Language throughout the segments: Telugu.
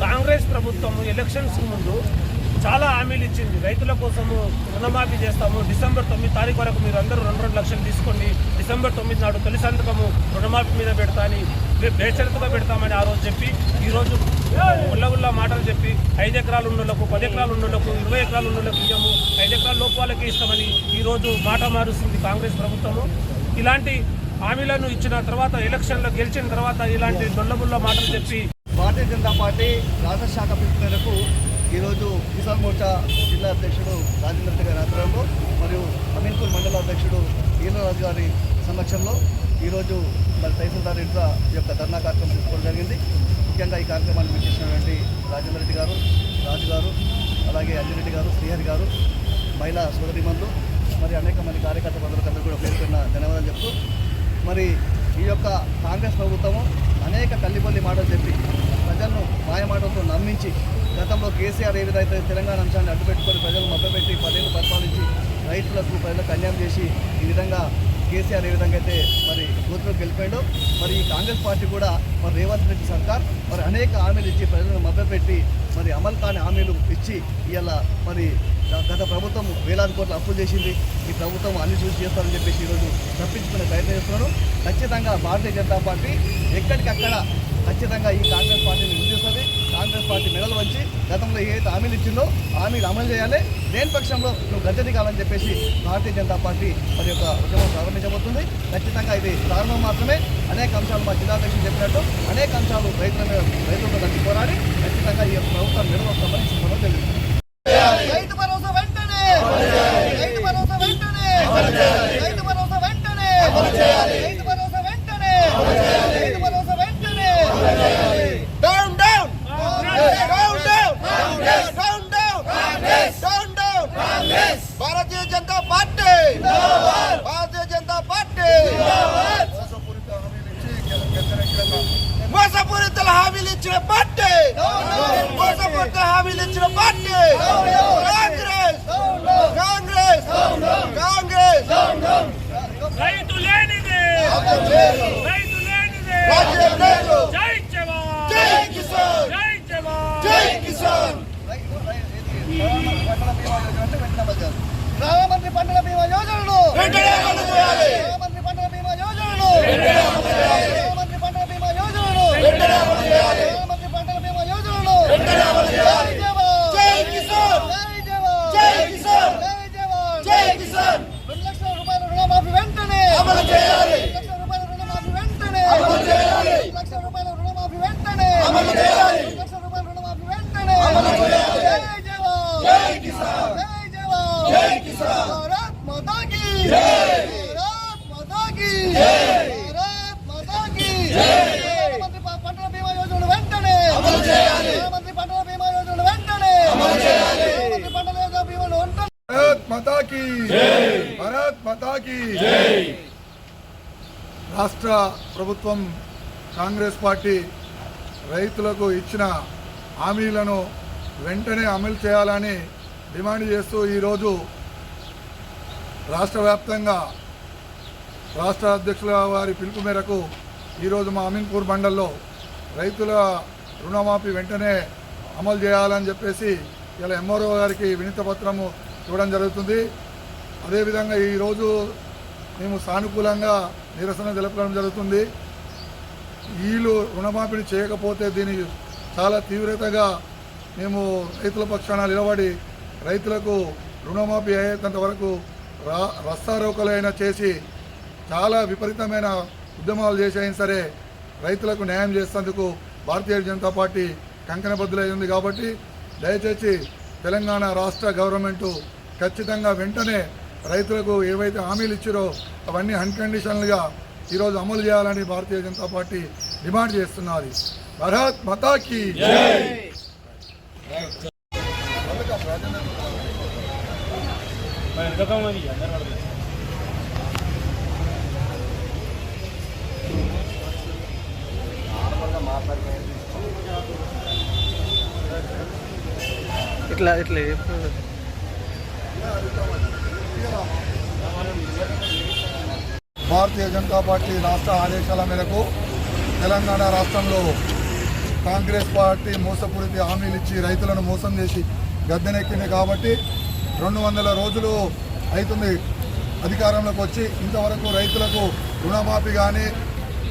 కాంగ్రెస్ ప్రభుత్వం ఎలక్షన్స్ ముందు చాలా హామీలు ఇచ్చింది. రైతుల కోసము రుణమాఫీ చేస్తాము. డిసెంబర్ తొమ్మిది తారీఖు వరకు మీరు అందరూ రెండు రెండు లక్షలు తీసుకోండి. డిసెంబర్ తొమ్మిది నాడు తొలి సంతకము రుణమాఫీ మీద పెడతాని బేచరితగా పెడతామని ఆ రోజు చెప్పి ఈరోజు రోజు ఉల్లగుల్ల మాటలు చెప్పి ఐదు ఎకరాలు ఉన్నోళ్ళకు పది ఎకరాలు ఉన్నోళ్ళకు ఇరవై ఎకరాలు ఉన్నోళ్ళకు ఇయ్యము ఐదు ఎకరాల లోపు వాళ్ళకి ఇస్తామని ఈరోజు మాట మారుస్తుంది కాంగ్రెస్ ప్రభుత్వము. ఇలాంటి హామీలను ఇచ్చిన తర్వాత ఎలక్షన్లో గెలిచిన తర్వాత ఇలాంటి దొల్లబుల్ల మాటలు చెప్పి భారతీయ జనతా పార్టీ రాష్ట్ర శాఖ పిలుపు మేరకు ఈరోజు కిసాన్ మోర్చా జిల్లా అధ్యక్షుడు రాజేంద్ర రెడ్డి గారి ఆధ్వర్యంలో మరియు అమీన్పూర్ మండల అధ్యక్షుడు ఈలరాజు గారి సమక్షంలో ఈరోజు మరి తహసీల్దార్ ఇంట్లో ఈ యొక్క ధర్నా కార్యక్రమం తీసుకోవడం జరిగింది. ముఖ్యంగా ఈ కార్యక్రమాన్ని విచ్చేసినటువంటి రాజేంద్ర రెడ్డి గారు రాజు గారు అలాగే అంజిరెడ్డి గారు శ్రీహరి గారు మహిళా సోదరిమణులు మరి అనేక మంది కార్యకర్త ప్రజలకు కూడా పేరుకున్న ధన్యవాదాలు చెప్తూ మరి ఈ యొక్క కాంగ్రెస్ ప్రభుత్వము అనేక తల్లిపల్లి మాటలు చెప్పి ప్రజలను మాయమాటలతో నమ్మించి గతంలో కేసీఆర్ ఏ విధంగా అయితే తెలంగాణ అంశాన్ని అడ్డుపెట్టుకొని ప్రజలు మభ్యపెట్టి పదేళ్ళు పరిపాలించి రైతులకు ప్రజలకు అన్యాయం చేసి ఈ విధంగా కేసీఆర్ ఏ విధంగా అయితే మరి గోతులోకి వెళ్ళిపోయాడో మరి ఈ కాంగ్రెస్ పార్టీ కూడా మరి రేవంత్ రెడ్డి సర్కార్ మరి అనేక హామీలు ఇచ్చి ప్రజలను మభ్యపెట్టి మరి అమలు కాని హామీలు ఇచ్చి ఇవాళ మరి గత ప్రభుత్వం వేలాది కోట్లు అప్పులు చేసింది. ఈ ప్రభుత్వం అన్ని చూసి చేస్తారని చెప్పేసి ఈరోజు తప్పించుకునే ప్రయత్నం చేస్తున్నారు ఖచ్చితంగా భారతీయ జనతా పార్టీ ఎక్కడికక్కడ ఖచ్చితంగా ఈ కాంగ్రెస్ పార్టీని నిలిచేస్తుంది కాంగ్రెస్ పార్టీ మెడలు వచ్చి గతంలో ఏదైతే హామీలు ఇచ్చిందో హామీలు అమలు చేయాలి. లేని పక్షంలో నువ్వు గద్దెది కావాలని చెప్పేసి భారతీయ జనతా పార్టీ మరి యొక్క ఉద్యమం ప్రారంభించబోతుంది. ఖచ్చితంగా ఇది ప్రారంభం మాత్రమే. అనేక అంశాలు మా జిల్లాధ్యక్షులు చెప్పినట్టు అనేక అంశాలు రైతుల మీద రైతులతో కలిసి పోరాడి ఖచ్చితంగా ఈ ప్రభుత్వం మెడలు వస్తామని సందర్భంగా the heavy litter of party. We support the heavy litter of party. Congress. Congress. Congress. Congress. Right to Lenin. రూపాయల రుణమాఫీ వెంటనే. అమలు చేయాలి. రెండు లక్షల రూపాయల రుణమాఫీ వెంటనే. అమలు చేయాలి. జై జవాన్. జై కిసాన్. జై జవాన్. జై కిసాన్. భారత్ మాతా కీ జై. భారత్ మాతా కీ జై. భారత్ మాతా కీ జై. ప్రధానమంత్రి ప- పంటల బీమా యోజన వెంటనే. అమలు చేయాలి. ప్రధానమంత్రి పంటల బీమా యోజన వెంటనే. అమలు చేయాలి. ప్రధానమంత్రి పంటల యోజన బీమా వెంటనే. భారత్ మాతా కీ భారత్ మాతా కీ రాష్ట్ర ప్రభుత్వం కాంగ్రెస్ పార్టీ రైతులకు ఇచ్చిన హామీలను వెంటనే అమలు చేయాలని డిమాండ్ చేస్తూ ఈరోజు రాష్ట్ర వ్యాప్తంగా రాష్ట్ర అధ్యక్షుల వారి పిలుపు మేరకు ఈరోజు మా అమీన్పూర్ మండల్లో రైతుల రుణమాఫీ వెంటనే అమలు చేయాలని చెప్పేసి ఇలా ఎంఆర్ఓ గారికి వినతి పత్రము ఇవ్వడం జరుగుతుంది. అదేవిధంగా ఈరోజు మేము సానుకూలంగా నిరసన తెలపడం జరుగుతుంది. వీళ్ళు రుణమాఫీని చేయకపోతే దీని చాలా తీవ్రతగా మేము రైతుల పక్షాన నిలబడి రైతులకు రుణమాఫీ అయ్యేంత వరకు రా రస్తారోకలైనా చేసి చాలా విపరీతమైన ఉద్యమాలు చేసైనా సరే రైతులకు న్యాయం చేసేందుకు భారతీయ జనతా పార్టీ కంకణబద్దులై కాబట్టి దయచేసి తెలంగాణ రాష్ట్ర గవర్నమెంటు ఖచ్చితంగా వెంటనే రైతులకు ఏవైతే హామీలు ఇచ్చారో అవన్నీ అన్కండిషనల్గా ఈరోజు అమలు చేయాలని భారతీయ జనతా పార్టీ డిమాండ్ చేస్తున్నది. భారత్ మతాకి ఇట్లా ఇట్లా భారతీయ జనతా పార్టీ రాష్ట్ర ఆదేశాల మేరకు తెలంగాణ రాష్ట్రంలో కాంగ్రెస్ పార్టీ మోసపూరిత హామీలు ఇచ్చి రైతులను మోసం చేసి గద్దెనెక్కింది కాబట్టి రెండు వందల రోజులు అవుతుంది. అధికారంలోకి వచ్చి ఇంతవరకు రైతులకు రుణమాఫీ కానీ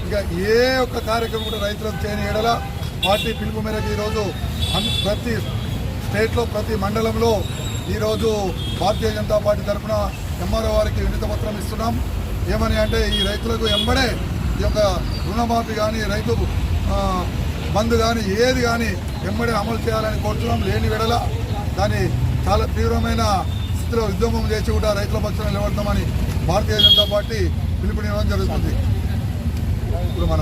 ఇక ఏ ఒక్క కార్యక్రమం కూడా రైతులకు చేయని ఎడల పార్టీ పిలుపు మేరకు ఈరోజు ప్రతి స్టేట్లో ప్రతి మండలంలో ఈరోజు భారతీయ జనతా పార్టీ తరఫున ఎంఆర్ఓ వారికి వినతి పత్రం ఇస్తున్నాం. ఏమని అంటే ఈ రైతులకు ఎంబడే ఈ యొక్క రుణమాఫీ కానీ రైతు బంద్ కానీ ఏది కానీ ఎంబడే అమలు చేయాలని కోరుతున్నాం లేని విడల దాన్ని చాలా తీవ్రమైన స్థితిలో ఉద్యమం చేసి కూడా రైతుల పక్షాన నిలబడతామని భారతీయ జనతా పార్టీ పిలుపునివ్వడం జరుగుతుంది. ఇప్పుడు మన